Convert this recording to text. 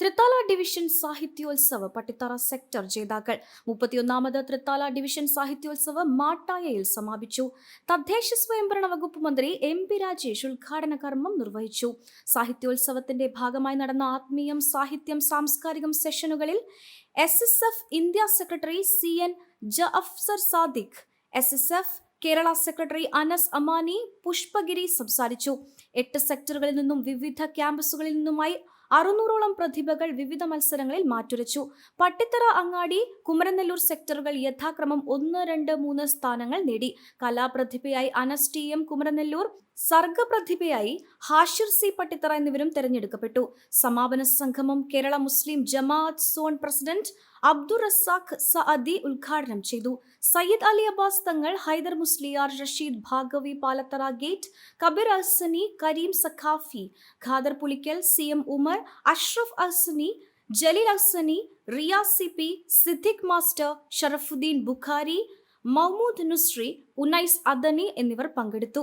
Thrithala division Sahityotsav Pattithara sector ജേതാക്കൾ. മുപ്പത്തിയൊന്നാമത് Thrithala division സാഹിത്യോത്സവ മാട്ടായയിൽ സമാപിച്ചു. തദ്ദേശ സ്വയംഭരണ വകുപ്പ് മന്ത്രി എം പി രാജേഷ് ഉദ്ഘാടന കർമ്മം നിർവഹിച്ചു. സാഹിത്യോത്സവത്തിന്റെ ഭാഗമായി നടന്ന ആത്മീയം സാഹിത്യം സാംസ്കാരികം സെഷനുകളിൽ S S F India secretary C N Jafar Sadiq S S F Kerala secretary Anas Amani Pushpagiri സംസാരിച്ചു. എട്ട് സെക്ടറുകളിൽ നിന്നും വിവിധ ക്യാമ്പസുകളിൽ നിന്നുമായി അറുന്നൂറോളം പ്രതിഭകൾ വിവിധ മത്സരങ്ങളിൽ മാറ്റുരച്ചു. പട്ടിത്തറ അങ്ങാടി കുമരനെല്ലൂർ സെക്ടറുകൾ യഥാക്രമം ഒന്ന് രണ്ട് മൂന്ന് സ്ഥാനങ്ങൾ നേടി. കലാപ്രതിഭയായി അനസ് ടി എം കുമരനെല്ലൂർ സർഗപ്രതിഭയായി ഹാഷിർ സി പട്ടിത്തറ എന്നിവരും തെരഞ്ഞെടുക്കപ്പെട്ടു. സമാപന സംഗമം കേരള മുസ്ലിം ജമാഅത്ത് സോൺ പ്രസിഡന്റ് അബ്ദുൾ റസാഖ് സഅദി ഉദ്ഘാടനം ചെയ്തു. Sayyid Ali Abbas Thangal Haidar Musliyar Rasheed Bhagavi Palathara gate Kabeer Ahsani Kareem Saqafi Khader Pulikkal C M Umar Ashraf Ahsani Jaleel Ahsani Riyas C Siddique master Sharafuddeen Bukhari Mahmood Nusri Unais Adani എന്നിവർ പങ്കെടുത്തു.